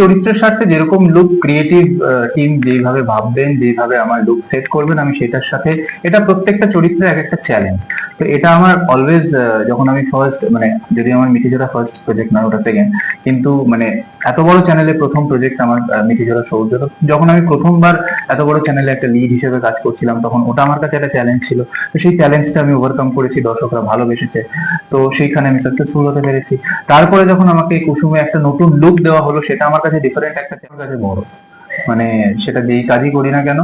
চরিত্রের সাথে যেরকম লুক ক্রিয়েটিভ টিম যেইভাবে ভাববেন, যেভাবে আমার লুক সেট করবেন, আমি সেটার সাথে, এটা প্রত্যেকটা চরিত্রের এক একটা চ্যালেঞ্জ তো এটা আমার অলওয়েজ যখন আমি ফার্স্ট মানে যদি আমার মিঠিজোড়া ফার্স্ট প্রজেক্ট না ওটা সেকেন্ড কিন্তু মানে এত বড় চ্যানেলে প্রথম প্রজেক্ট আমার মিঠে ছিল সৌর্য যখন আমি প্রথমবার এত বড় চ্যানেলে একটা লিড হিসেবে কাজ করছিলাম, তখন ওটা আমার কাছে একটা চ্যালেঞ্জ ছিল। তো সেই চ্যালেঞ্জটা আমি ওভারকাম করেছি, দর্শকরা ভালোবেসেছে। তো সেইখানে আমি সাকসেসফুল হতে পেরেছি। তারপরে যখন আমাকে কুসুমে একটা নতুন লুক দেওয়া হলো, সেটা আমার কাছে ডিফারেন্ট একটা কাছে বড়। মানে সেটা যেই কাজই করি না কেন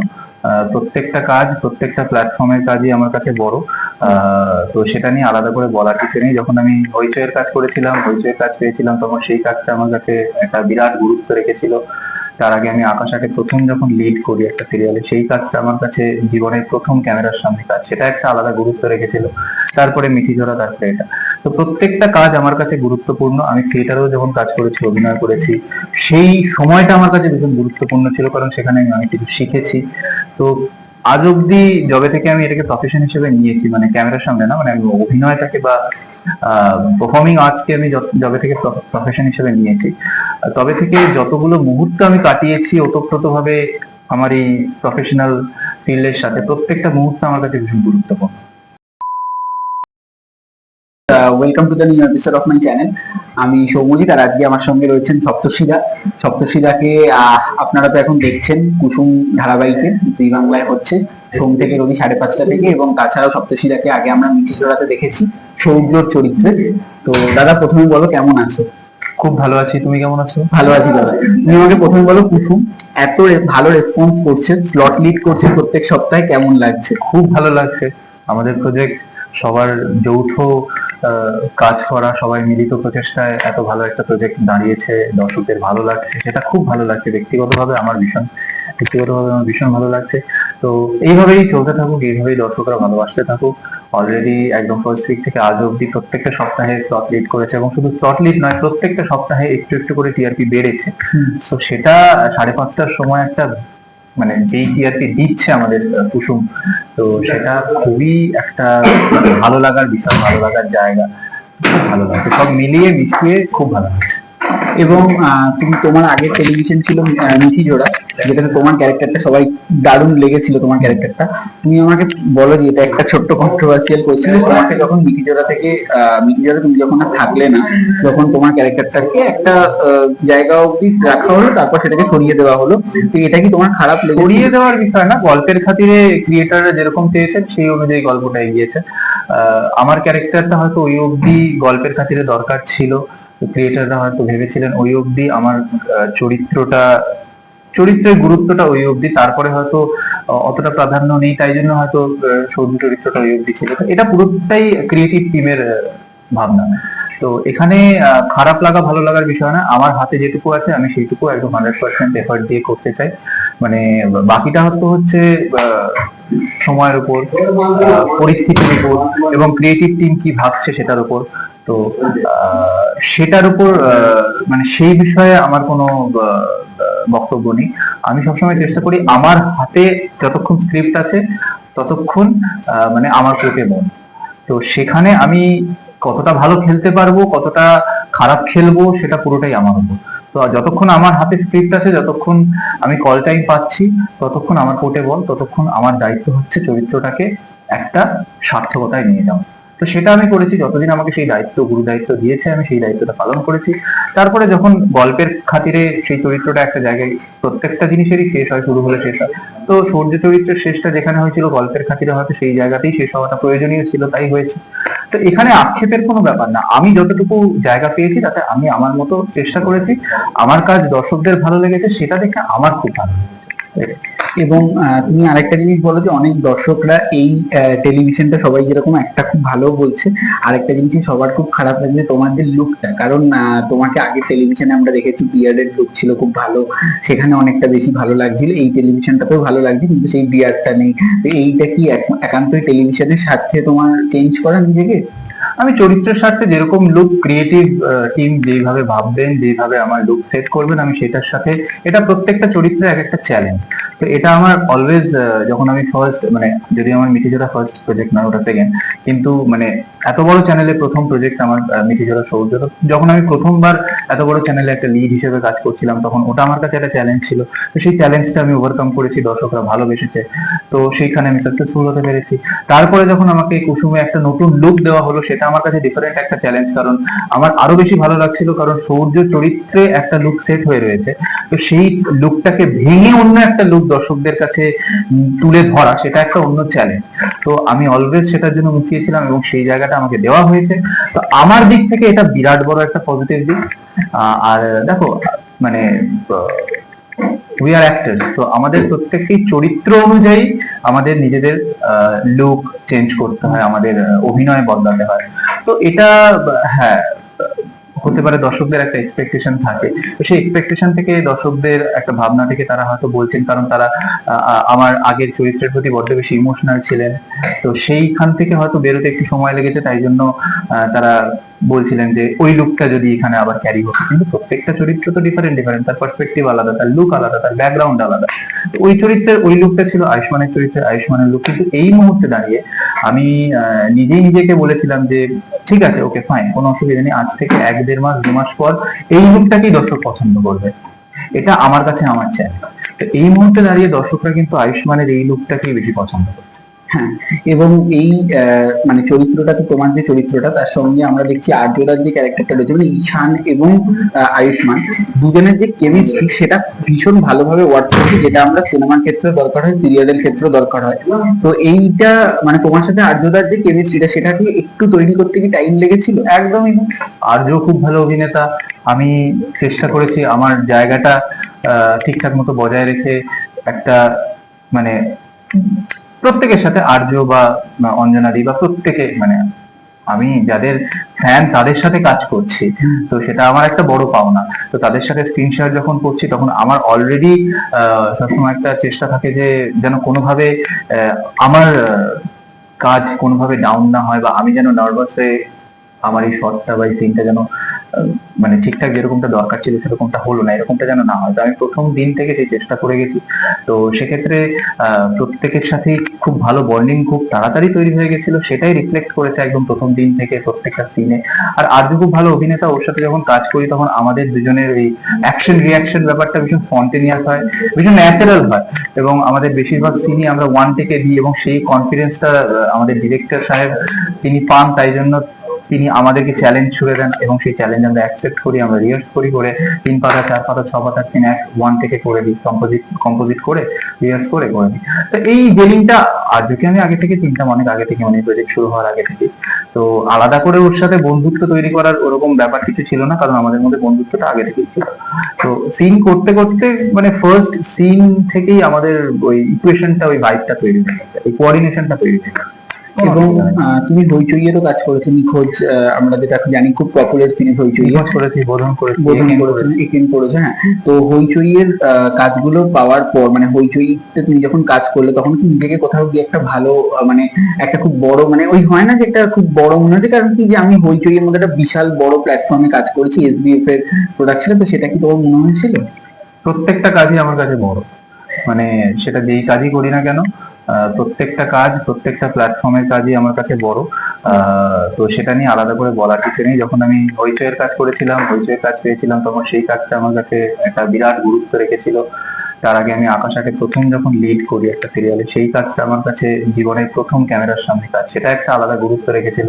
প্রত্যেকটা কাজ, প্রত্যেকটা প্ল্যাটফর্মের কাজই আমার কাছে বড়। তো সেটা নিয়ে আলাদা করে বলার কিছু নেই। যখন আমি হইচয়ের কাজ করেছিলাম হইচয়ের কাজ পেয়েছিলাম, তখন সেই কাজটা আমার কাছে একটা বিরাট গুরুত্ব রেখেছিল। তার আগে আমি আকাশাকে প্রথম যখন লিড করি একটা সিরিয়ালে সেই কাজটা আমার কাছে জীবনের প্রথম ক্যামেরার সামনে কাজ, সেটা একটা আলাদা গুরুত্ব রেখেছিল। তারপরে মিঠি জোড়া তারপরে এটা। তো প্রত্যেকটা কাজ আমার কাছে গুরুত্বপূর্ণ। আমি থিয়েটারেও যখন কাজ করেছি, অভিনয় করেছি, সেই সময়টা আমার কাছে ভীষণ গুরুত্বপূর্ণ ছিল, কারণ সেখানে আমি অনেক কিছু শিখেছি। তো আজ অব্দি যবে থেকে আমি এটাকে প্রফেশন হিসেবে নিয়েছি মানে ক্যামেরার সামনে না মানে আমি অভিনয়টাকে বা পারফর্মিং আর্টসকে আমি যবে থেকে প্রফেশন হিসেবে নিয়েছি। তবে থেকে যতগুলো মুহূর্ত আমি কাটিয়েছি, ওতপ্রোতভাবে আমার এই প্রফেশনাল ফিল্ডের সাথে প্রত্যেকটা মুহূর্ত আমার কাছে ভীষণ গুরুত্বপূর্ণ। Welcome to the new episode of my channel আমি সৌমজিৎ আর আজকে আমার সঙ্গে রয়েছেন সপ্তর্ষিদাকে আহ, আপনারা তো এখন দেখছেন কুসুম ধারাবাহিকে জি বাংলায় হচ্ছে। সোম থেকে রবি সাড়ে পাঁচটা থেকে এবং তাছাড়াও সপ্তর্ষিদাকে আগে আমরা মিঠি জোড়াতে দেখেছি সৌর্যর চরিত্রে। তো দাদা প্রথমে বলো কেমন আছো? খুব ভালো আছি। তুমি কেমন আছো? ভালো আছি দাদা। তুমি আমাকে প্রথমে বলো কুসুম এত ভালো রেসপন্স করছে স্লট লিড করছে প্রত্যেক সপ্তাহে কেমন লাগছে? খুব ভালো লাগছে। আমাদের প্রজেক্ট সবার যৌথ কাজ করা সবাই মিলিত প্রচেষ্টায় এত ভালো একটা প্রজেক্ট দাঁড়িয়েছে দর্শকদের ভালো লাগছে সেটা খুব ভালো লাগছে ব্যক্তিগতভাবে আমার ভীষণ ব্যক্তিগতভাবে আমার ভীষণ ভালো লাগছে। তো এইভাবেই চলতে থাকুক এইভাবেই দর্শকরা ভালোবাসতে থাকুক। অলরেডি একদম ফার্স্ট উইক থেকে আজ অব্দি প্রত্যেকটা সপ্তাহে স্লট লিড করেছে এবং শুধু স্লট লিড নয় প্রত্যেকটা সপ্তাহে একটু একটু করে টিআরপি বেড়েছে। তো সেটা সাড়ে পাঁচটার সময় একটা মানে যেই টিআরপি দিচ্ছে আমাদের কুসুম, তো সেটা খুবই একটা ভালো লাগার বিষয়, ভালো লাগার জায়গা ভালো লাগছে সব মিলিয়ে মিশিয়ে খুব ভালো লাগছে। এবং তুমি তোমার আগের টেলিভিশন ছিল মিঠি জোড়া যেটাতে তোমার ক্যারেক্টারটা সবাই দারুণ লেগেছিল তোমার ক্যারেক্টারটা তুমি আমাকে বলো যে এটা একটা ছোট্ট কন্ট্রোভার্সিয়াল কোয়েশ্চেন তোমাকে যখন মিঠি জোড়া থেকে মিঠি জোড়া তুমি যখন থাকলে না, তখন তোমার ক্যারেক্টারটাকে একটা জায়গা অবধি রাখা হলো, তারপর সেটাকে সরিয়ে দেওয়া হলো। তো এটা কি তোমার খারাপ লেগেছে? সরিয়ে দেওয়ার বিষয় না, গল্পের খাতিরে ক্রিয়েটাররা যেরকম চেয়েছে, সেই অনুযায়ী গল্পটা এগিয়েছে। আমার ক্যারেক্টারটা হয়তো ওই অবধি গল্পের খাতিরে দরকার ছিল। ক্রিয়েটাররা হয়তো ভেবেছিলেন ওই অবধি আমার চরিত্রটা, চরিত্রের গুরুত্বটা ওই অবধি। তারপরে হয়তো অতটা প্রাধান্য নেই, তাই জন্য হয়তো সৌদি চরিত্রটা ওই অবধি ছিল। এটা পুরোটাই ক্রিয়েটিভ টিমের ভাবনা। তো এখানে খারাপ লাগা, ভালো লাগার বিষয় না। আমার হাতে যেটুকু আছে, আমি সেইটুকু একদম হান্ড্রেড পার্সেন্ট এফার্ট দিয়ে করতে চাই। মানে বাকিটা হয়তো হচ্ছে সময়ের উপর পরিস্থিতির উপর এবং ক্রিয়েটিভ টিম কি ভাবছে সেটার উপর। তো সেটার উপর মানে সেই বিষয়ে আমার কোনো বক্তব্য নেই। আমি সবসময় চেষ্টা করি আমার হাতে যতক্ষণ স্ক্রিপ্ট আছে, ততক্ষণ মানে আমার কোর্টে মন। তো সেখানে আমি কতটা ভালো খেলতে পারব, কতটা খারাপ খেলব, সেটা পুরোটাই আমার উপর। তো যতক্ষণ আমার হাতে স্ক্রিপ্ট আছে, যতক্ষণ আমি কল টাইম পাচ্ছি, ততক্ষণ আমার কোর্টে বল, ততক্ষণ আমার দায়িত্ব হচ্ছে চরিত্রটাকে একটা সার্থকতায় নিয়ে যাওয়া। তো সেটা আমি করেছি, যতদিন আমাকে সেই দায়িত্ব, গুরু দায়িত্ব দিয়েছে, আমি সেই দায়িত্বটা পালন করেছি। তারপরে যখন গল্পের খাতিরে সেই চরিত্রটা একটা জায়গায় প্রত্যেকটা জিনিসেরই শেষ হয়, শুরু হলে শেষ হয়। তো সূর্য চরিত্রের শেষটা যেখানে হয়েছিল, গল্পের খাতিরে হয়তো সেই জায়গাতেই শেষ হওয়াটা প্রয়োজনীয় ছিল, তাই হয়েছে। তো এখানে আক্ষেপের কোনো ব্যাপার না। আমি যতটুকু জায়গা পেয়েছি, তাতে আমি আমার মতো চেষ্টা করেছি। আমার কাজ দর্শকদের ভালো লেগেছে, সেটা দেখে আমার খুব ভালো লেগেছে। এবং তুমি আরেকটা জিনিস বলো যে অনেক দর্শকরা এই টেলিভিশনটা সবাই যেরকম একটা খুব ভালো বলছে, আরেকটা জিনিস সবার খুব খারাপ লাগছে তোমার যে লুকটা কারণ তোমাকে আগে টেলিভিশনে আমরা দেখেছি বিয়ার্ডের লুক ছিল, খুব ভালো। সেখানে অনেকটা বেশি ভালো লাগছিল। এই টেলিভিশনটাতেও ভালো লাগছে, কিন্তু সেই বিয়ারটা নেই। এইটা কি এক- একান্তই টেলিভিশনের সাথে তোমার চেঞ্জ করা নিজেকে? আমি চরিত্রের সাথে যেরকম লুক ক্রিয়েটিভ টিম যেভাবে ভাববেন, যেভাবে আমার লুক সেট করবেন, আমি সেটার সাথে, এটা প্রত্যেকটা চরিত্রের এক একটা চ্যালেঞ্জ তো এটা আমার অলওয়েজ যখন আমি ফার্স্ট মানে যদি আমার মিঠিজোড়া ফার্স্ট প্রজেক্ট না ওটা সেকেন্ড কিন্তু মানে এত বড় চ্যানেলে প্রথম প্রজেক্ট আমার আহ, মিঠিঝরা সৌর্য যখন আমি প্রথমবার এত বড় চ্যানেলে একটা লিড হিসেবে কাজ করছিলাম তখন ওটা আমার কাছে একটা চ্যালেঞ্জ ছিল। তো সেই চ্যালেঞ্জটা আমি ওভারকাম করেছি দর্শকরা ভালোবেসেছে। তো সেইখানে আমি সাকসেসফুল হতে পেরেছি। তারপরে যখন আমাকে কুসুমে একটা নতুন লুক দেওয়া হলো সেটা আমার কাছে ডিফারেন্ট একটা চ্যালেঞ্জ কারণ আমার আরও বেশি ভালো লাগছিল কারণ সৌর্য চরিত্রে একটা লুক সেট হয়ে রয়েছে। তো সেই লুকটাকে ভেঙে অন্য একটা লুক দর্শকদের কাছে তুলে ধরা সেটা একটা অন্য চ্যালেঞ্জ তো আমি অলওয়েজ সেটার জন্য মুখিয়েছিলাম এবং সেই জায়গাটা আমাকে দেওয়া হয়েছে। তো আমার দিক থেকে এটা বিরাট বড় একটা পজিটিভ দিক। আর দেখো মানে উই আর অ্যাক্টার্স তো আমাদের প্রত্যেকটি চরিত্র অনুযায়ী আমাদের নিজেদের লুক চেঞ্জ করতে হয়, আমাদের অভিনয় বদলাতে হয়। তো এটা হ্যাঁ হতে পারে দর্শকদের একটা এক্সপেকটেশন থাকে। তো সেই এক্সপেকটেশন থেকে দর্শকদের একটা ভাবনা থেকে তারা হয়তো বলছেন, কারণ তারা আমার আগের চরিত্রের প্রতি বড্ড বেশি ইমোশনাল ছিলেন। তো সেইখান থেকে হয়তো বেরোতে একটু সময় লেগেছে, তাই জন্য তারা বলছিলেন যে ওই লুকটা যদি এখানে আবার ক্যারি হতো। কিন্তু প্রত্যেকটা চরিত্র তো ডিফারেন্ট ডিফারেন্ট তার পার্সপেক্টিভ আলাদা, তার লুক আলাদা, তার ব্যাকগ্রাউন্ড আলাদা। ওই চরিত্রের, ওই লুকটা ছিল আয়ুষ্মানের চরিত্রের, আয়ুষ্মানের লুক কিন্তু এই মুহূর্তে দাঁড়িয়ে আমি নিজেই নিজেকে বলেছিলাম যে, ঠিক আছে ওকে ফাইন কোনো অসুবিধা নেই। আজ থেকে এক, দেড় মাস, দু মাস পর এই লুকটাকেই দর্শক পছন্দ করবে। এটা আমার কাছে আমার চাই তো এই মুহূর্তে দাঁড়িয়ে দর্শকরা কিন্তু আয়ুষ্মানের এই লুকটাকেই বেশি পছন্দ করছে। হ্যাঁ এবং এই মানে চরিত্রটা তো তোমার যে চরিত্রটা, তার সঙ্গে আমরা দেখছি আর্যদার যে ক্যারেক্টারটা রয়েছে মানে ঈশান এবং আয়ুষ্মান, দুজনের যে কেমিস্ট্রি সেটা ভীষণ ভালোভাবে ওয়ার্ক করছে, যেটা আমরা সিনেমার ক্ষেত্রে দরকার হয় সিরিয়ালের ক্ষেত্রে দরকার হয়। তো এইটা মানে তোমার সাথে আর্যদার যে কেমিস্ট্রিটা সেটা কি একটু তৈরি করতে কি টাইম লেগেছিল? একদমই। আর্য খুব ভালো অভিনেতা। আমি চেষ্টা করেছি আমার জায়গাটা ঠিকঠাক মতো বজায় রেখে একটা মানে প্রত্যেকের সাথে আর্য বা অঞ্জনাদি বা প্রত্যেকে মানে আমি যাদের ফ্যান তাদের সাথে কাজ করছি। তো সেটা আমার একটা বড় পাওনা। তো তাদের সাথে স্ক্রিন শেয়ার যখন করছি, তখন আমার অলরেডি সবসময় একটা চেষ্টা থাকে যে যেন কোনোভাবে আমার কাজ কোনোভাবে ডাউন না হয় বা আমি যেন নার্ভাস হয়ে আমার এই শটটা বা এই সিনটা যেন মানে ঠিকঠাক যেরকমটা দরকার ছিল সেরকমটা হলো না, এরকমটা যেন না হয়। তো আমি প্রথম দিন থেকে সেই চেষ্টা করে গেছি। তো সেক্ষেত্রে প্রত্যেকের সাথে খুব ভালো বন্ডিং খুব তাড়াতাড়ি তৈরি হয়ে গেছিল, সেটাই রিফ্লেক্ট করেছে একদম প্রথম দিন থেকে প্রত্যেকটা সিনে আর আর্য খুব ভালো অভিনেতা, ওর সাথে যখন কাজ করি তখন আমাদের দুজনের এই অ্যাকশন রিয়াকশন ব্যাপারটা ভীষণ স্পন্টেনিয়াস হয়, ভীষণ ন্যাচারাল হয়। এবং আমাদের বেশিরভাগ সিনই আমরা ওয়ান থেকে দিই এবং সেই কনফিডেন্সটা আমাদের ডিরেক্টর সাহেব, তিনি পান, তাই জন্য তিনি আমাদেরকে চ্যালেঞ্জ ছুড়ে দেন এবং সেই চ্যালেঞ্জ আমরা অ্যাকসেপ্ট করি, আমরা রিহার্স করি করে তিন পাতা, চার পাতা, ছ পাতা, তিন এক ওয়ান থেকে করে দিই কম্পোজিট কম্পোজিট করে রিহার্স করে করে দিই। তো এই জেলিংটা আজকে আমি আগে থেকে চিন্তা অনেক আগে থেকে মানে প্রজেক্ট শুরু হওয়ার আগে থেকে তো আলাদা করে ওর সাথে বন্ধুত্ব তৈরি করার ওরকম ব্যাপার কিছু ছিল না, কারণ আমাদের মধ্যে বন্ধুত্বটা আগে থেকেই ছিল। তো সিন করতে করতে মানে ফার্স্ট সিন থেকেই আমাদের ওই ইকুয়েশনটা ওই ভাইবটা তৈরি হয়ে গেছে, ওই কোঅর্ডিনেশনটা তৈরি হয়ে গেছে। এবং আহ, তুমি হইচইয়েরও কাজ করেছ নিখোঁজ আমরা যেটা জানি খুব পপুলার সিরিজ হইচই। করেছি বোধন করেছি বোধন করেছি। একেন করেছ হ্যাঁ। তো হইচইয়ের কাজগুলো পাওয়ার পর মানে হইচইতে তুমি যখন কাজ করলে তখন কি নিজেকে কোথাও গিয়ে একটা ভালো মানে একটা খুব বড় মানে ওই হয় না যে একটা খুব বড় মনে হচ্ছে কারণ কি যে আমি হইচইয়ের মধ্যে একটা বিশাল বড় প্ল্যাটফর্মে কাজ করেছি এসবিএফ এর প্রোডাকশনে তো সেটা কি তোমার মনে হয়েছিল? প্রত্যেকটা কাজই আমার কাছে বড়। মানে সেটা যেই কাজই করি না কেন প্রত্যেকটা কাজ, প্রত্যেকটা প্ল্যাটফর্মের কাজই আমার কাছে বড়। তো সেটা নিয়ে আলাদা করে বলার কিছু নেই। যখন আমি হইচয়ের কাজ করেছিলাম হইচয়ের কাজ পেয়েছিলাম, তখন সেই কাজটা আমার কাছে একটা বিরাট গুরুত্ব রেখেছিল। তার আগে আমি আকাশাকে প্রথম যখন লিড করি একটা সিরিয়ালে সেই কাজটা আমার কাছে জীবনের প্রথম ক্যামেরার সামনে কাজ, সেটা একটা আলাদা গুরুত্ব রেখেছিল।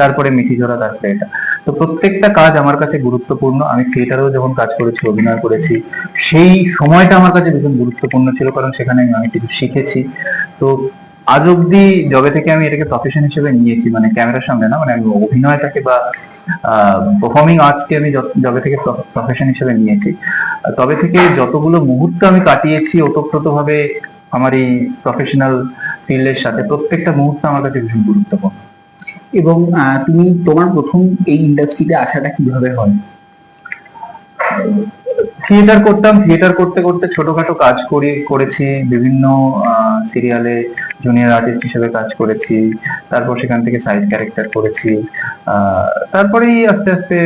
তারপরে মিঠিঝোড়া তারপরে এটা। তো প্রত্যেকটা কাজ আমার কাছে গুরুত্বপূর্ণ। আমি থিয়েটারেও যখন কাজ করেছি, অভিনয় করেছি, সেই সময়টা আমার কাছে ভীষণ গুরুত্বপূর্ণ ছিল, কারণ সেখানে আমি অনেক কিছু শিখেছি। তো আজ অব্দি যবে থেকে আমি এটাকে প্রফেশন হিসেবে নিয়েছি মানে ক্যামেরার সামনে না মানে আমি অভিনয়টাকে বা পারফর্মিং আর্টসকে আমি যবে থেকে প্রফেশন হিসেবে নিয়েছি। তবে থেকে যতগুলো মুহূর্ত আমি কাটিয়েছি ওতপ্রোত ভাবে আমার এই প্রফেশনাল ফিল্ডের সাথে প্রত্যেকটা মুহূর্ত আমার কাছে ভীষণ গুরুত্বপূর্ণ। এবং তুমি তোমার প্রথম এই ইন্ডাস্ট্রিতে আসাটা কীভাবে হয়? থিয়েটার করতাম থিয়েটার করতে করতে ছোটখাটো কাজ করি, করেছি, বিভিন্ন সিরিয়ালে জুনিয়র আর্টিস্ট হিসেবে কাজ করেছি, তারপর সেখান থেকে সাইড ক্যারেক্টার করেছি তারপরেই আস্তে আস্তে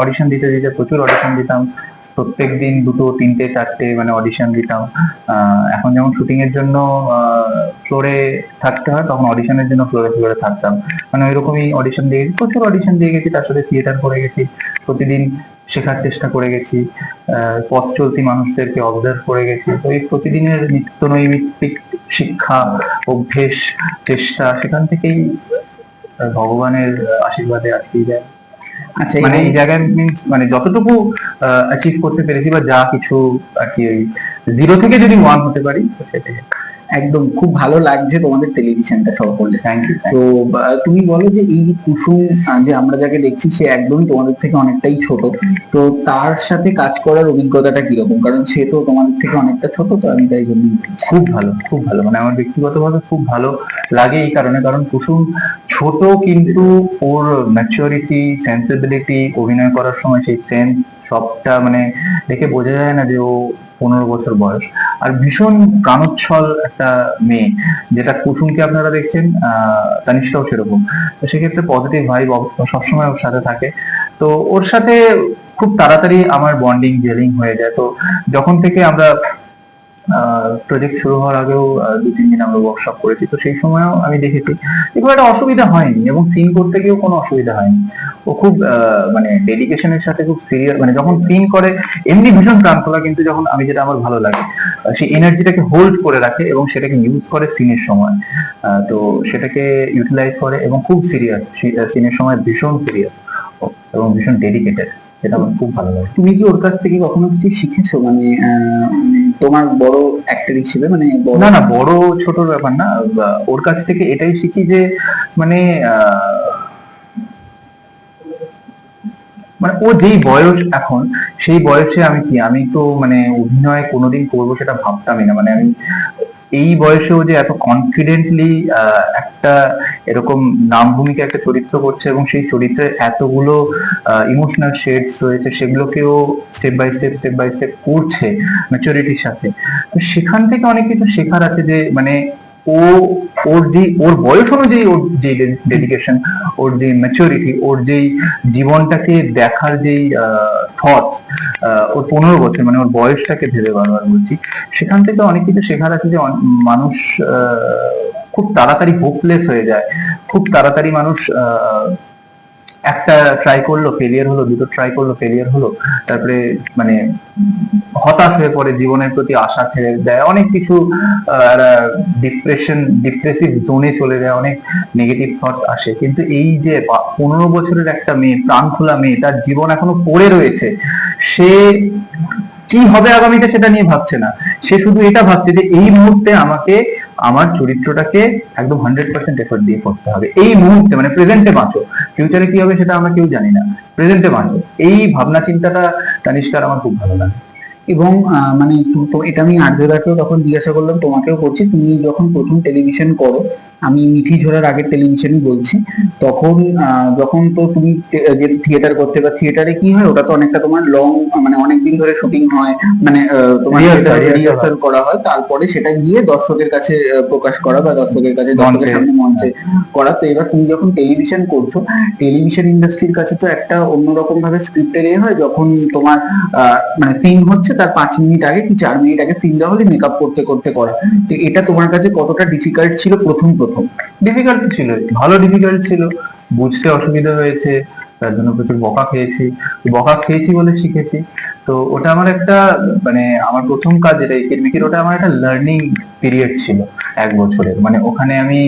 অডিশন দিতে দিতে প্রচুর অডিশন দিতাম। প্রত্যেক দিন দুটো, তিনটে, চারটে মানে অডিশন দিতাম। এখন যেমন শুটিং এর জন্য ফ্লোরে থাকতে হয়, তখন অডিশনের জন্য ফ্লোরে ফ্লোরে থাকতাম। মানে ওইরকমই অডিশন দিয়ে প্রচুর অডিশন দিয়ে গেছি, তার সাথে থিয়েটার করে গেছি, প্রতিদিন শেখার চেষ্টা করে গেছি পথ চলতি মানুষদেরকে অবজার্ভ করে গেছি। তো এই প্রতিদিনের নিত্য নৈমিত্তিক শিক্ষা, অভ্যেস, চেষ্টা, সেখান থেকেই ভগবানের আশীর্বাদে আসতেই যায়। আচ্ছা মানে এই জায়গায় মিনস মানে যতটুকু অ্যাচিভ করতে পেরেছি বা যা কিছু আর কি ওই জিরো থেকে যদি ওয়ান হতে পারি সেটাই। একদম খুব ভালো লাগছে তোমাদের টেলিভিশনটা সব করলে। থ্যাংক ইউ তো তুমি বলো যে এই কুসুম যে আমরা যাকে দেখছি, সে একদমই তোমাদের থেকে অনেকটাই ছোট। তো তার সাথে কাজ করার অভিজ্ঞতাটা কীরকম? কারণ সে তো তোমাদের থেকে অনেকটা ছোট, তো আমি তাই জন্য খুব ভালো খুব ভালো। মানে আমার ব্যক্তিগতভাবে খুব ভালো লাগে এই কারণে। কারণ কুসুম ছোট, কিন্তু ওর ম্যাচুরিটি সেন্সিবিলিটি অভিনয় করার সময় সেই সেন্স সবটা মানে দেখে বোঝা যায় না যে ও পনেরো বছর বয়স। আর ভীষণ প্রাণোচ্ছল একটা মেয়ে, যেটা কুসুমকে আপনারা দেখছেন, আহ, তানিষ্কাও সেরকম। সেক্ষেত্রে পজিটিভ ভাইব সবসময় ওর সাথে থাকে। তো ওর সাথে খুব তাড়াতাড়ি আমার বন্ডিং জেলিং হয়ে যায়। তো যখন থেকে আমরা প্রজেক্ট শুরু হওয়ার আগেও দু, তিন দিন আমরা ওয়ার্কশপ করেছি, তো সেই সময়ও আমি দেখেছি। খুব একটা অসুবিধা হয়নি এবং সিন করতে গিয়েও কোনো অসুবিধা হয়নি। ও খুব মানে ডেডিকেশনের সাথে খুব সিরিয়াস মানে যখন সিন করে, এমনি ভীষণ প্রাণখোলা কিন্তু যখন আমি যেটা আমার ভালো লাগে সেই এনার্জিটাকে হোল্ড করে রাখে এবং সেটাকে ইউজ করে সিনের সময়। তো সেটাকে ইউটিলাইজ করে এবং খুব সিরিয়াস সিনের সময় ভীষণ সিরিয়াস এবং ভীষণ ডেডিকেটেড যেটা আমার খুব ভালো লাগে। তুমি কি ওর কাছ থেকে কখনো কিছু শিখেছো? মানে মানে তোমার বড় অ্যাক্টর হিসেবে মানে না না, বড় ছোট ব্যাপার না। ওর কাছ থেকে এটাই শিখি যে মানে মানে ও যেই বয়স এখন, সেই বয়সে আমি কি? আমি তো মানে অভিনয় কোনোদিন করব সেটা ভাবতামই না। মানে আমি এই বয়সেও যে এত কনফিডেন্টলি একটা এরকম নাম ভূমিকা, একটা চরিত্র করছে এবং সেই চরিত্রে এতগুলো ইমোশনাল শেডস রয়েছে, সেগুলোকেও step by step step by step করছে ম্যাচুরিটির সাথে। তো সেখান থেকে অনেক কিছু শেখার আছে যে মানে ও ওর যে ওর বয়স অনুযায়ী ওর যে ডেডিকেশন ওর যে ম্যাচুরিটি ওর যেই জীবনটাকে দেখার যেই থটস ওর পনেরো বছর মানে ওর বয়সটাকে ভেবে বারবার বলছি সেখান থেকে অনেক কিছু শেখার আছে যে মানুষ খুব তাড়াতাড়ি হোপলেস হয়ে যায় খুব তাড়াতাড়ি মানুষ আহ, একটা ট্রাই করল ফেলিয়ার হলো, দুটো ট্রাই করল ফেলিয়ার হলো, তারপরে মানে হতাশ হয়ে পড়ে, জীবনের প্রতি আশা ছেড়ে দেয়, অনেক কিছু ডিপ্রেশন ডিপ্রেসিভ জোনে চলে যায়, অনেক নেগেটিভ থটস আসে। কিন্তু এই যে পনেরো বছরের একটা মেয়ে প্রাণ খোলা মেয়ে, তার জীবন এখনও পড়ে রয়েছে, সে কি হবে আগামীতে সেটা নিয়ে ভাবছে না। সে শুধু এটা ভাবছে যে এই মুহূর্তে আমাকে, আমার চরিত্রটাকে একদম হান্ড্রেড পার্সেন্ট এফোর্ট দিয়ে করতে হবে। এই মুহূর্তে মানে প্রেজেন্টে বাঁচো। ফিউচারে কি হবে সেটা আমরা কেউ জানি না। প্রেজেন্টে বাঁচো। এই ভাবনা চিন্তাটা তানিষ্কার আমার খুব ভালো লাগে। এবং মানে এটা আমি আর্যদাকেও তখন জিজ্ঞাসা করলাম, তোমাকেও করছি। তুমি যখন প্রথম টেলিভিশন করো আমি মিঠি ঝোড়ার আগের টেলিভিশনই বলছি। তখন যখন তো তুমি যেহেতু থিয়েটার করতে বা থিয়েটারে কি হয়? ওটা তো অনেকটা তোমার লং মানে অনেক দিন ধরে শুটিং হয়। মানে তোমার রিহার্সাল করা হয়। তারপরে সেটা গিয়ে দর্শকের কাছে প্রকাশ করা বা দর্শকের কাছে দর্শকের সামনে মঞ্চে করা। তো এবার তুমি যখন টেলিভিশন করছ টেলিভিশন ইন্ডাস্ট্রির কাছে তো একটা অন্যরকম ভাবে স্ক্রিপ্টের এ হয়। যখন তোমার আহ, মানে সিন হচ্ছে তার পাঁচ মিনিট আগে কি চার মিনিট আগে সিন দেওয়া হলে মেকআপ করতে করতে করা। তো এটা তোমার কাছে কতটা ডিফিকাল্ট ছিল প্রথম প্রথম। ডিফিকাল্ট ছিল, ভালো ডিফিকাল্ট ছিল। বুঝতে অসুবিধা হয়েছে, তার জন্য প্রচুর বকা খেয়েছি। বকা খেয়েছি বলে শিখেছি। তো ওটা আমার একটা মানে আমার প্রথম কাজ যেটা একের মিকের ওটা আমার একটা লার্নিং পিরিয়ড ছিল, এক বছরের। মানে ওখানে আমি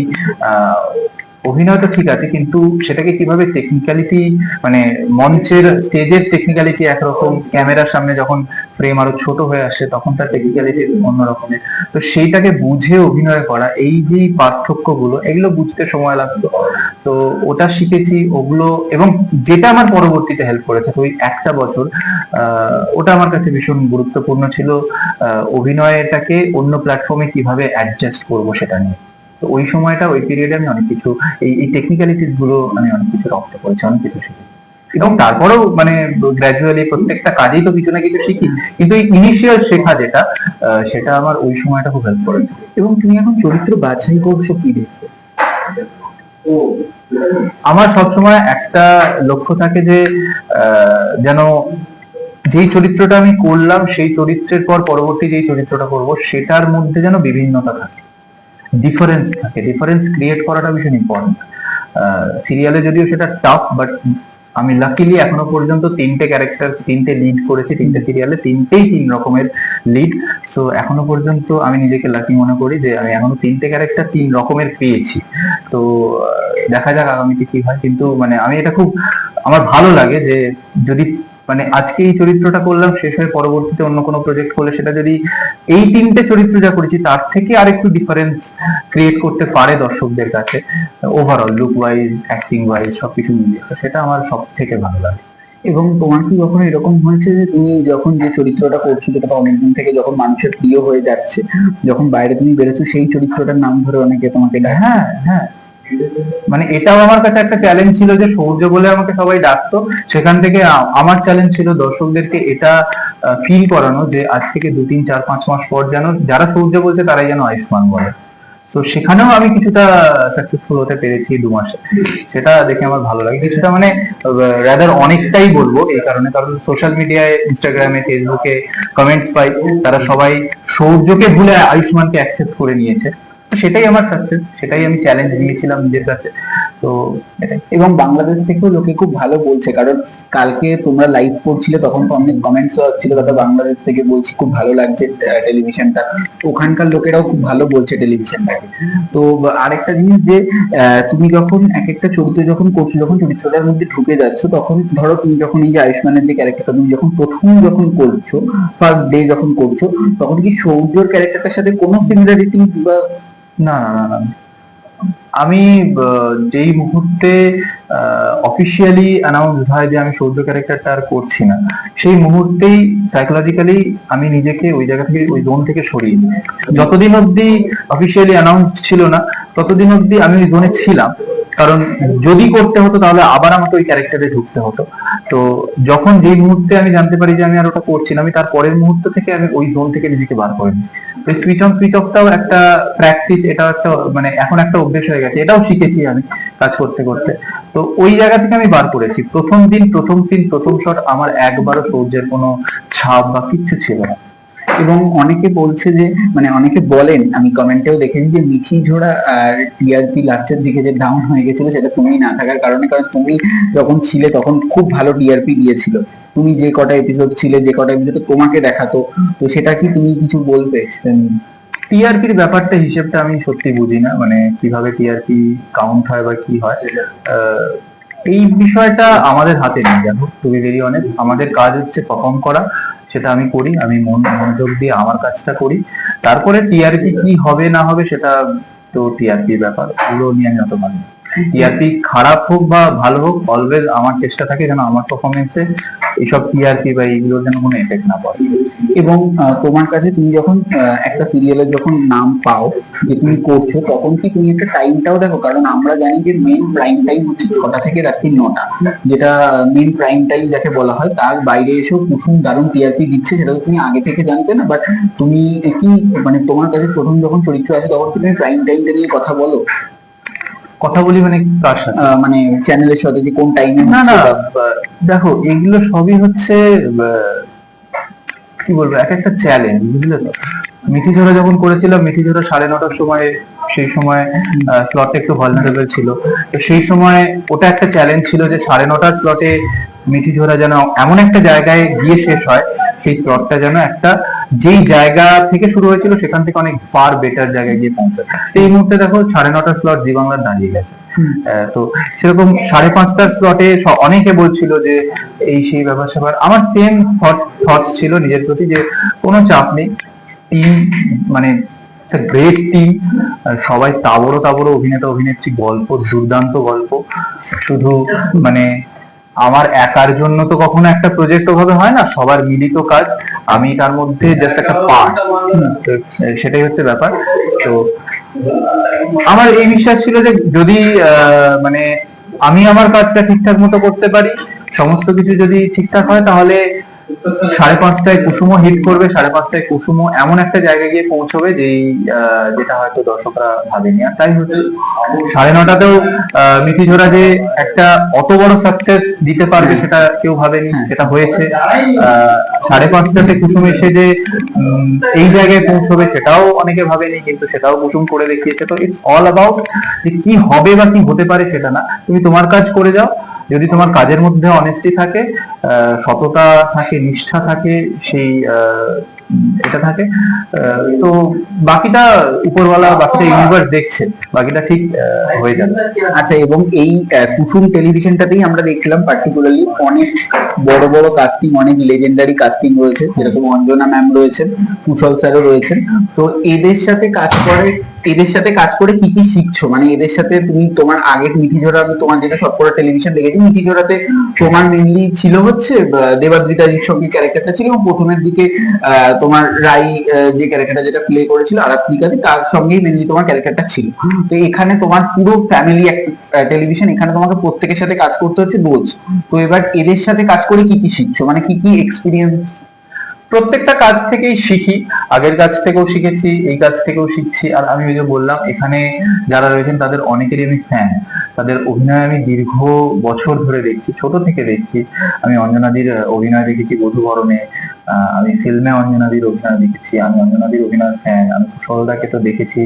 আহ, অভিনয় তো ঠিক আছে কিন্তু সেটাকে কীভাবে টেকনিক্যালিটি মানে মঞ্চের স্টেজের টেকনিক্যালিটি একরকম ক্যামেরার সামনে যখন ফ্রেম আরও ছোট হয়ে আসে তখন তার টেকনিক্যালিটি অন্য রকমের তো সেইটাকে বুঝে অভিনয় করা এই যে পার্থক্যগুলো এগুলো বুঝতে সময় লাগতো। তো ওটা শিখেছি ওগুলো এবং যেটা আমার পরবর্তীতে হেল্প করেছে ওই একটা বছর ওটা আমার কাছে ভীষণ গুরুত্বপূর্ণ ছিল অভিনয়টাকে অন্য প্ল্যাটফর্মে কীভাবে অ্যাডজাস্ট করব সেটা নিয়ে। ওই সময়টা, ওই পিরিয়ডে আমি অনেক কিছু, এই এই টেকনিক্যালিটিসগুলো আমি অনেক কিছু রপ্ত করেছি, অনেক কিছু শিখেছি। এবং তারপরেও মানে গ্র্যাজুয়ালি প্রত্যেকটা কাজেই তো কিছু না কিছু শিখি। কিন্তু এই ইনিশিয়াল শেখা যেটা সেটা আমার ওই সময়টা খুব হেল্প করেছে। এবং তুমি এখন চরিত্র বাছাই করছ কি দেখে আমার সবসময় একটা লক্ষ্য থাকে যে যেন যেই চরিত্রটা আমি করলাম, সেই চরিত্রের পর পরবর্তী যেই চরিত্রটা করব, সেটার মধ্যে যেন বিভিন্নতা থাকে। ডিফারেন্স থাকে। ডিফারেন্স ক্রিয়েট করাটা ভীষণ ইম্পর্টেন্ট সিরিয়ালে যদিও সেটা টাফ বাট আমি লাকিলি এখনও পর্যন্ত তিনটে ক্যারেক্টার তিনটে লিড করেছি, তিনটে সিরিয়ালে তিনটেই তিন রকমের লিড সো এখনও পর্যন্ত আমি নিজেকে লাকি মনে করি যে আমি এখনও তিনটে ক্যারেক্টার তিন রকমের পেয়েছি। তো দেখা যাক আগামীতে কি হয়। কিন্তু মানে আমি এটা খুব, আমার ভালো লাগে যে যদি মানে আজকে এই চরিত্রটা করলাম, শেষ হয়ে পরবর্তীতে অন্য কোনো প্রজেক্ট করলে সেটা যদি এই তিনটে চরিত্র যা করেছি, তার থেকে আরেকটু ডিফারেন্স ক্রিয়েট করতে পারে দর্শকদের কাছে। Overall look wise acting wise সবকিছু মিলিয়ে। সেটা আমার সব থেকে ভালো লাগে। এবং তোমার কি কখনো এরকম হয়েছে যে তুমি যখন যে চরিত্রটা করছ, যেটা অনেকদিন থেকে যখন মানুষের প্রিয় হয়ে যাচ্ছে, যখন বাইরে তুমি বেরোছো সেই চরিত্রটার নাম ধরে অনেকে তোমাকে হ্যাঁ হ্যাঁ। মানে এটাও আমার কাছে একটা চ্যালেঞ্জ ছিল যে সৌর্য বলে আমাকে সবাই ডাকতো। সেখান থেকে আমার চ্যালেঞ্জ ছিল দর্শকদেরকে এটা ফিল করানো যে আজ থেকে দু তিন চার পাঁচ মাস পর যেন যারা সৌর্য বলছে তারাই যেন আয়ুষ্মান বলে। তো সেখানেও আমি কিছুটা সাকসেসফুল হতে পেরেছি দু মাসে। সেটা দেখে আমার ভালো লাগে। কিছুটা মানে রাদার অনেকটাই বলব এই কারণে। কারণ সোশ্যাল মিডিয়ায় ইনস্টাগ্রামে ফেসবুকে কমেন্টস পাই, তারা সবাই সৌর্যকে ভুলে আয়ুষ্মানকে অ্যাকসেপ্ট করে নিয়েছে। সেটাই আমার সাকসেস সেটাই আমি চ্যালেঞ্জ দিয়েছিলাম নিজের কাছে। তো, এবং বাংলাদেশ থেকেও লোকে খুব ভালো বলছে, কারণ কালকে তোমরা লাইভ করছিলে, তখন তো অনেক কমেন্টস আসছিল দাদা বাংলাদেশ থেকে বলছি খুব ভালো লাগছে টেলিভিশনটা ওখানকার লোকেরাও খুব ভালো বলছে টেলিভিশনটাকে তো, আরেকটা জিনিস যে তুমি যখন এক একটা চরিত্র যখন করছ, যখন চরিত্রটার মধ্যে ঢুকে যাচ্ছ, তখন ধরো তুমি যখন এই যে আয়ুষ্মানের যে ক্যারেক্টারটা তুমি যখন প্রথম যখন করছ ফার্স্ট ডে যখন করছ, তখন কি সৌর্যর ক্যারেক্টারটার সাথে কোনো সিমিলারিটি বা না না না না। আমি যেই মুহূর্তে অফিসিয়ালি অ্যানাউন্স হয় যে আমি সৌর্য ক্যারেক্টারটা আর করছি না, সেই মুহূর্তেই সাইকোলজিক্যালি আমি নিজেকে ওই জায়গা থেকে, ওই জোন থেকে সরিয়ে যতদিন অব্দি অফিসিয়ালি অ্যানাউন্স ছিল না, ততদিন অব্দি আমি ওই জোনে ছিলাম। কারণ যদি করতে হতো তাহলে আবার আমাকে ওই ক্যারেক্টারে ঢুকতে হতো। তো যখন যেই মুহূর্তে আমি জানতে পারি যে আমি আর ওটা করছি না, আমি তার পরের মুহূর্ত থেকে আমি ওই জোন থেকে নিজেকে বার করে নিই। ওই সুইচ অন সুইচ অফটাও একটা প্র্যাকটিস এটাও একটা মানে এখন একটা অভ্যেস হয়ে গেছে, এটাও শিখেছি আমি কাজ করতে করতে। তো ওই জায়গা থেকে আমি বার করেছি। প্রথম দিন প্রথম দিন প্রথম শট আমার একবারও সৌর্যের কোনো ছাপ বা কিচ্ছু ছিল না। এবং অনেকে বলছে যে মানে অনেকে বলেন, আমি কমেন্টেও দেখেছি যে মিঠি ঝোড়া আর টিআরপি লাস্টের দিকে যে ডাউন হয়ে গেছিল, সেটা তুমি না থাকার কারণে, কারণ তুমি যখন ছিলে তখন খুব ভালো টিআরপি দিয়েছিল তুমি যে কটা এপিসোড ছিলে, যে কটা এপিসোড তোমাকে দেখাতো, তো সেটা কি তুমি কিছু বলবে? টিআরপির ব্যাপারটা, হিসেবটা আমি সত্যি বুঝি না মানে কীভাবে টিআরপি কাউন্ট হয় বা কি হয় এই বিষয়টা আমাদের হাতে নেই, জানো টু বি ভেরি অনেস্ট আমাদের কাজ হচ্ছে পারফর্ম করা সেটা আমি করি, আমি মন, মনোযোগ দিয়ে আমার কাজটা করি। তারপরে টিআরপি কি হবে না হবে সেটা তো টিআরপির ব্যাপার, এগুলো নিয়ে আমি অত মানি টিআরপি খারাপ হোক বা ভালো হোক অলওয়েজ আমার চেষ্টা থাকে যেন আমার পারফরমেন্সে এইসব টিআরপি বা এইগুলোর যেন কোনো এফেক্ট না পড়ে। এবং তোমার কাছে তুমি যখন একটা সিরিয়ালের যখন নাম পাও যে তুমি করছ, তখন কি তুমি একটা টাইমটাও দেখো? কারণ আমরা জানি যে মেন প্রাইম টাইম হচ্ছে ছটা থেকে রাত্রি নটা, যেটা মেন প্রাইম টাইম যাকে বলা হয়, তার বাইরে এসেও কুসুম দারুণ টিআরপি দিচ্ছে, সেটা তুমি আগে থেকে জানতে না বাট তুমি কি মানে তোমার কাছে প্রথম যখন চরিত্র আছে তখন তুমি প্রাইম টাইমটা নিয়ে কথা বলো? কথা বলি মানে কার সাথে? মানে চ্যানেলের সাথে যে কোন টাইমে না না। দেখো এগুলো সবই হচ্ছে কি বলব এক একটা চ্যালেঞ্জ বুঝলে তো? মিঠি ঝোড়া যখন করেছিলাম মিঠি ঝোড়া সাড়ে নটার সময় সেই সময় স্লটটা একটু ভালনারেবল ছিল। তো সেই সময় ওটা একটা চ্যালেঞ্জ ছিল যে সাড়ে নটার স্লটে মিঠি ঝোড়া যেন এমন একটা জায়গায় গিয়ে শেষ হয় সেই স্লটটা যেন একটা যেই জায়গা থেকে শুরু হয়েছিল সেখান থেকে অনেক ফার বেটার জায়গায় গিয়ে পৌঁছায়। এই মুহূর্তে দেখো সাড়ে নটার স্লট জি বাংলার দাঁড়িয়ে গেছে। তো সেরকম সাড়ে পাঁচটার স্লটে অনেকে বলছিল যে এই সেই ব্যাপার স্যাপার। আমার সেম থটস ছিল নিজের প্রতি যে কোনো চাপ নেই। টিম মানে গ্রেট টিম সবাই তাবড়ো তাবড়ো অভিনেতা অভিনেত্রী গল্প দুর্দান্ত গল্প। শুধু মানে আমার একার জন্য তো কখনো একটা প্রজেক্ট ওভাবে হয় না, সবার মিলিত কাজ। আমি তার মধ্যে জাস্ট একটা পার্ট সেটাই হচ্ছে ব্যাপার। তো আমার এই বিশ্বাস ছিল যে যদি মানে আমি আমার কাজটা ঠিকঠাক মতো করতে পারি, সমস্ত কিছু যদি ঠিকঠাক হয়, তাহলে সাড়ে পাঁচটায় কুসুমও হিট করবে, সাড়ে পাঁচটায় কুসুমও এমন একটা জায়গায় গিয়ে পৌঁছবে যেই যেটা হয়তো দর্শকরা ভাবেনি। আর তাই হচ্ছে, সাড়ে নটাতেও মিঠি ঝোড়া যে একটা অত বড় সাকসেস দিতে পারবে সেটা কেউ ভাবেনি, সেটা হয়েছে। সাড়ে পাঁচটাতে কুসুম এসে যে এই জায়গায় পৌঁছবে সেটাও অনেকে ভাবেনি, কিন্তু সেটাও কুসুম করে দেখিয়েছে। তো ইটস অল অ্যাবাউট যে কি হবে বা কি হতে পারে সেটা না। তুমি তোমার কাজ করে যাও যদি তোমার কাজের মধ্যে অনেস্টি থাকে সততা থাকে, নিষ্ঠা থাকে, সেই এটা থাকে তো বাকিটা উপরওয়ালা, বাকিটা ইউনিভার্স দেখছে, বাকিটা ঠিক হয়ে যাবে। আচ্ছা এবং এই কুসুম টেলিভিশনটাতেই আমরা দেখছিলাম পার্টিকুলারলি অনেক বড় বড় কাস্টিং অনেক লেজেন্ডারি কাস্টিং রয়েছে, যেরকম অঞ্জনা ম্যাম রয়েছেন, কুশল স্যারও রয়েছেন। তো এদের সাথে কাজ করে এদের সাথে কাজ করে কি কি শিখছো? মানে এদের সাথে তুমি তোমার আগের মিঠি ঝোড়া আমি তোমার যেটা সবকটা টেলিভিশন দেখেছি মিঠি ঝোড়াতে তোমার মেনলি ছিল হচ্ছে দেবাদ্রিতাজির সঙ্গে ক্যারেক্টারটা ছিল এবং প্রথমের দিকে তোমার রাই যে ক্যারেক্টারটা যেটা প্লে করেছিল আরাত্রিকাদি তার সঙ্গেই মেনলি তোমার ক্যারেক্টারটা ছিল। তো এখানে তোমার পুরো ফ্যামিলি টেলিভিশন এখানে তোমাকে প্রত্যেকের সাথে কাজ করতে হচ্ছে রোজ। তো এবার এদের সাথে কাজ করে কি কি শিখছো? মানে কি কি এক্সপিরিয়েন্স প্রত্যেকটা কাজ থেকেই শিখি। আগের কাজ থেকেও শিখেছি, এই কাজ থেকেও শিখছি। আর আমি ওই যে বললাম, এখানে যারা রয়েছেন তাদের অনেকেরই আমি ফ্যান তাদের অভিনয় আমি দীর্ঘ বছর ধরে দেখছি, ছোট থেকে দেখছি। আমি অঞ্জনাদির অভিনয় দেখেছি বধুবরণে আমি ফিল্মে অঞ্জনাদির অভিনয় দেখেছি, আমি অঞ্জনাদির অভিনয় ফ্যান আমি কুশলদাকে তো দেখেছি।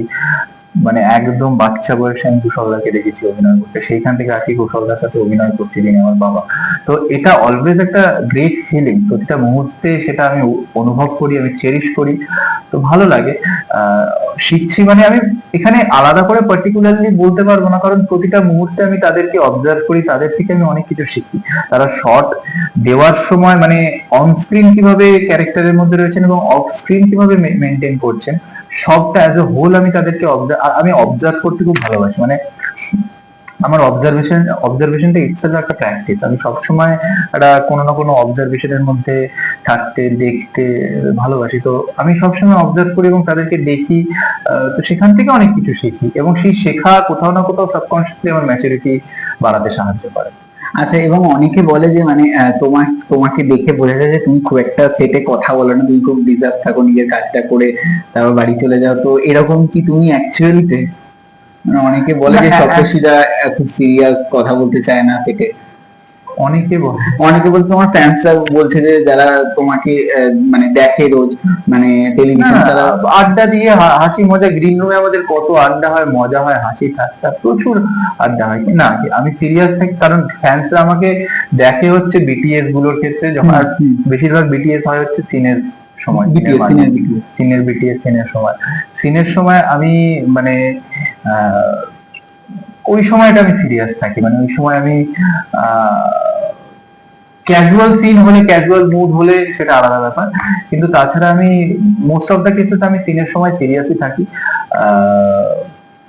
মানে একদম বাচ্চা বয়সে আমি কুশলদাকে দেখেছি অভিনয় করতে। সেইখান থেকে আছি কুশলদার সাথে অভিনয় করছি যিনি আমার বাবা। তো এটা অলওয়েজ একটা গ্রেট ফিলিং প্রতিটা মুহূর্তে সেটা আমি অনুভব করি, আমি চেরিশ করি। তো ভালো লাগে। শিখছি মানে আমি এখানে আলাদা করে পার্টিকুলারলি বলতে পারব না, কারণ প্রতিটা মুহূর্তে আমি তাদেরকে অবজার্ভ করি, তাদের থেকে আমি অনেক কিছু শিখি। তারা শর্ট দেওয়ার সময় মানে অন স্ক্রিন কীভাবে ক্যারেক্টারের মধ্যে রয়েছেন এবং অফ স্ক্রিন কীভাবে মেনটেন করছেন। সবটা অ্যাজ এ হোল আমি তাদেরকে আমি অবজার্ভ করতে খুব ভালোবাসি। মানে আমার অবজারভেশন অবজারভেশনটা ইটসেলফ একটা প্র্যাকটিস আমি সবসময় একটা কোনো না কোনো অবজারভেশনের মধ্যে থাকতে, দেখতে ভালোবাসি। তো আমি সবসময় অবজার্ভ করি এবং তাদেরকে দেখি তো সেখান থেকে অনেক কিছু শিখি এবং সেই শেখা কোথাও না কোথাও সাবকনসিয়াসলি আমার ম্যাচুরিটি বাড়াতে সাহায্য করে। আচ্ছা এবং অনেকে বলে যে মানে তোমার তোমাকে দেখে বোঝা যায় যে তুমি খুব একটা সেটে কথা বলো না তুমি খুব ডিজার্ভ থাকো নিজের কাজটা করে তারপর বাড়ি চলে যাও। তো এরকম কি তুমি অ্যাকচুয়ালিতে মানে অনেকে বলে যে না, হ্যাঁ, সপ্তর্ষিরা খুব সিরিয়াস কথা বলতে চায় না সেটে অনেকে বলে অনেকে বলছে তোমার ফ্যান্সরা বলছে যে যারা তোমাকে মানে দেখে রোজ মানে টেলিভিশন তারা আড্ডা দিয়ে হাসি মজা গ্রিন রুমে আমাদের কত আড্ডা হয় মজা হয় হাসি ঠাট্টা প্রচুর আড্ডা হয়। না আমি সিরিয়াস থাকি কারণ ফ্যান্সরা আমাকে দেখে হচ্ছে বিটিএসগুলোর ক্ষেত্রে যখন আর বেশিরভাগ বিটিএস হয় হচ্ছে সিনের সময় সিনের সিনের বিটিএস সিনের সময়। সিনের সময় আমি মানে আহ, ওই সময়টা আমি সিরিয়াস থাকি। মানে ওই সময় আমি ক্যাজুয়াল সিন হলে ক্যাজুয়াল মুড হলে সেটা আলাদা ব্যাপার। কিন্তু তাছাড়া আমি মোস্ট অফ দ্য কেসেস আমি সিনের সময় সিরিয়াসই থাকি।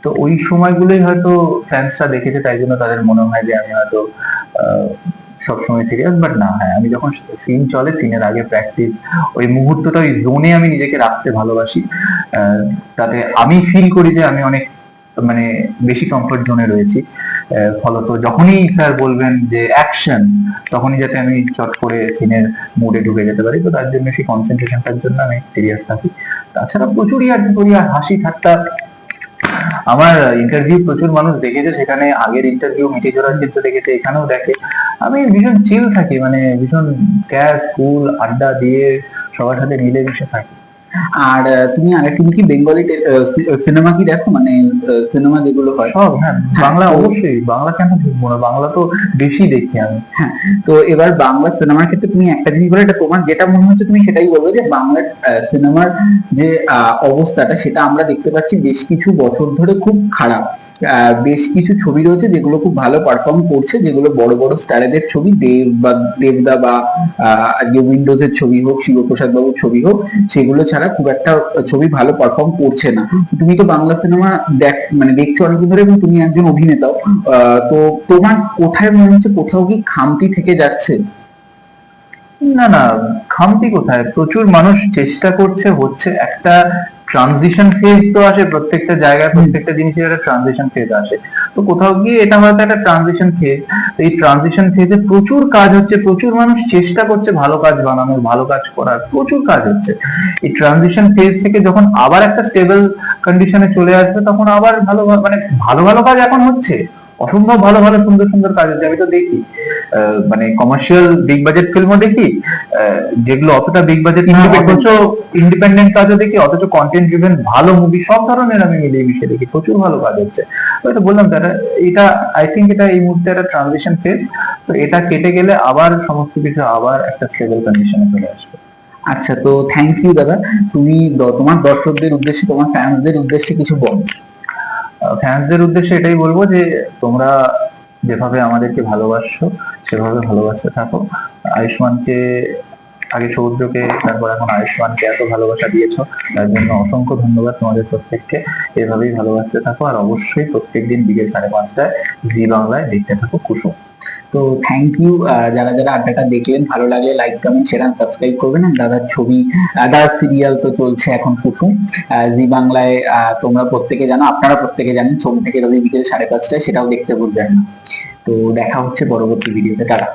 তো ওই সময়গুলোই হয়তো ফ্যান্সরা দেখেছে, তাই জন্য তাদের মনে হয় যে আমি হয়তো সবসময় সিরিয়াস বাট না হ্যাঁ আমি যখন সিন চলে সিনের আগে প্র্যাকটিস ওই মুহূর্তটা, ওই জোনে আমি নিজেকে রাখতে ভালোবাসি। তাতে আমি ফিল করি যে আমি অনেক মানে বেশি কমফোর্ট জোনে রয়েছি। ফলত যখনই স্যার বলবেন যে অ্যাকশন তখনই যাতে আমি চট করে সিনের মুডে ঢুকে যেতে পারি। তো তার জন্য সেই কনসেন্ট্রেশনটার জন্য আমি সিরিয়াস থাকি। তাছাড়া প্রচুরই আর হাসি ঠাট্টা। আমার ইন্টারভিউ প্রচুর মানুষ দেখেছে, সেখানে আগের ইন্টারভিউ মিটে জোড়ার ক্ষেত্রে দেখেছে, এখানেও দেখে। আমি ভীষণ চিল থাকি মানে ভীষণ ক্যাশ স্কুল আড্ডা দিয়ে সবার সাথে মিলেমিশে থাকি। আর তুমি আর তুমি কি বেঙ্গলি সিনেমা কি দেখো? মানে সিনেমা যেগুলো হয়। হ্যাঁ বাংলা অবশ্যই। বাংলা কেন দেখব না? বাংলা তো বেশি দেখি আমি। তো এবার বাংলা সিনেমার ক্ষেত্রে তুমি একটা জিনিস বলে এটা তোমার যেটা মনে হচ্ছে তুমি সেটাই বলবে যে বাংলা সিনেমার যে আহ, অবস্থাটা সেটা আমরা দেখতে পাচ্ছি বেশ কিছু বছর ধরে খুব খারাপ। বেশ কিছু ছবি রয়েছে যেগুলো খুব ভালো পারফর্ম করছে, যেগুলো বড় বড় স্টারেদের ছবি, দেব বা দেবদা বা আজকে উইন্ডোজের ছবি হোক শিবপ্রসাদ বাবুর ছবি হোক, সেগুলো ছাড়া খুব একটা ছবি ভালো পারফর্ম করছে না। তুমি তো বাংলা সিনেমা দেখ মানে দেখছ অনেকদিন ধরে এবং তুমি একজন অভিনেতাও তো তোমার কোথায় মনে হচ্ছে কোথাও কি খামতি থেকে যাচ্ছে? না না, খামতি কোথায়? প্রচুর মানুষ চেষ্টা করছে, হচ্ছে একটা ট্রানজিশন ফেজ তো আসে প্রত্যেকটা জায়গায় প্রত্যেকটা জিনিসের একটা ট্রানজিশন ফেজ আসে। তো কোথাও গিয়ে এটা হয়তো একটা ট্রানজিশন ফেজ এই ট্রানজিশন ফেজে প্রচুর কাজ হচ্ছে প্রচুর মানুষ চেষ্টা করছে ভালো কাজ বানানোর ভালো কাজ করার প্রচুর কাজ হচ্ছে। এই ট্রানজিশন ফেজ থেকে যখন আবার একটা স্টেবল কন্ডিশনে চলে আসবে তখন আবার ভালো মানে ভালো ভালো কাজ এখন হচ্ছে। অসম্ভব ভালো ভালো সুন্দর সুন্দর কাজ হচ্ছে আমি তো দেখি মানে কমার্শিয়াল বিগ বাজেট ফিল্মও দেখি যেগুলো অতটা বিগ বাজেট না অথচ ইন্ডিপেন্ডেন্ট কাজও দেখি অথচ কন্টেন্ট ড্রিভেন ভালো মুভি সব ধরনের আমি মিলিয়ে মিশিয়ে দেখি। প্রচুর ভালো কাজ হচ্ছে। তো এটা বললাম তারা এটা আই থিঙ্ক এটা এই মুহূর্তে একটা ট্রানজিশন ফেজ তো এটা কেটে গেলে আবার সমস্ত কিছু আবার একটা স্টেবল কন্ডিশনে চলে আসবে। আচ্ছা তো থ্যাংক ইউ দাদা। তুমি তোমার দর্শকদের উদ্দেশ্যে তোমার ফ্যান্সদের উদ্দেশ্যে কিছু বলো। ফ্যান্সদের উদ্দেশ্যে এটাই বলব যে, তোমরা যেভাবে আমাদেরকে ভালোবাসছো সেভাবে ভালোবাসতে থাকো। আয়ুষ্মানকে, আগে সৌদ্রকে তারপর এখন আয়ুষ্মানকে এত ভালোবাসা দিয়েছ, তার জন্য অসংখ্য ধন্যবাদ তোমাদের প্রত্যেককে। এভাবেই ভালোবাসতে থাকো, আর অবশ্যই প্রত্যেকদিন বিকেল সাড়ে পাঁচটায় জি বাংলায় দেখতে থাকো কুসুম। তো থ্যাংক ইউ যারা যারা আড্ডাটা দেখলেন, ভালো লাগলে লাইক কমেন্ট শেয়ার সাবস্ক্রাইব করবেন। দাদার ছবি দাদার সিরিয়াল তো চলছে এখন কুসুম জি বাংলায় তোমরা প্রত্যেকে জানো, আপনারা প্রত্যেকে জানেন, সোম থেকে রবি বিকেল সাড়ে পাঁচটায় সেটাও দেখতে ভুলবেন না। তো দেখা হচ্ছে পরবর্তী ভিডিওতে টাটা।